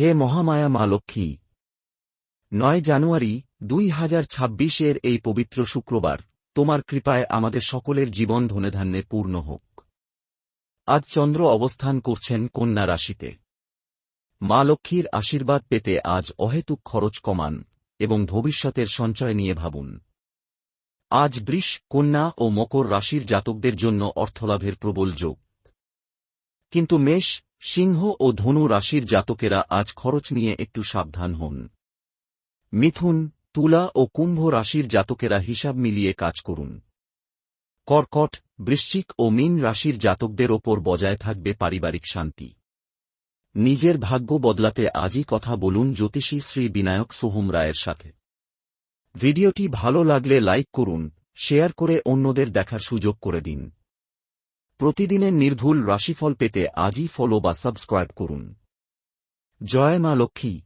হে মহামায়া মা লক্ষ্মী নয় জানুয়ারি দুই হাজার ছাব্বিশের এই পবিত্র শুক্রবার তোমার কৃপায় আমাদের সকলের জীবন ধনেধান্যে পূর্ণ হোক। আজ চন্দ্র অবস্থান করছেন কন্যা রাশিতে। মা লক্ষ্মীর আশীর্বাদ পেতে আজ অহেতুক খরচ কমান এবং ভবিষ্যতের সঞ্চয় নিয়ে ভাবুন। আজ বৃষ, কন্যা ও মকর রাশির জাতকদের জন্য অর্থলাভের প্রবল যোগ। কিন্তু মেষ সিংহ ও ধনু রাশির জাতকেরা আজ খরচ নিয়ে একটু সাবধান হন। মিথুন, তুলা ও কুম্ভ রাশির জাতকেরা হিসাব মিলিয়ে কাজ করুন। কর্কট, বৃশ্চিক ও মীন রাশির জাতকদের ওপর বজায় থাকবে পারিবারিক শান্তি। নিজের ভাগ্য বদলাতে আজই কথা বলুন জ্যোতিষী শ্রী বিনায়ক সোহম রায়ের সাথে। ভিডিওটি ভালো লাগলে লাইক করুন, শেয়ার করে অন্যদের দেখার সুযোগ করে দিন। প্রতিদিনের নির্ভুল রাশিফল পেতে আজই ফলো বা সাবস্ক্রাইব করুন। জয় মা লক্ষ্মী।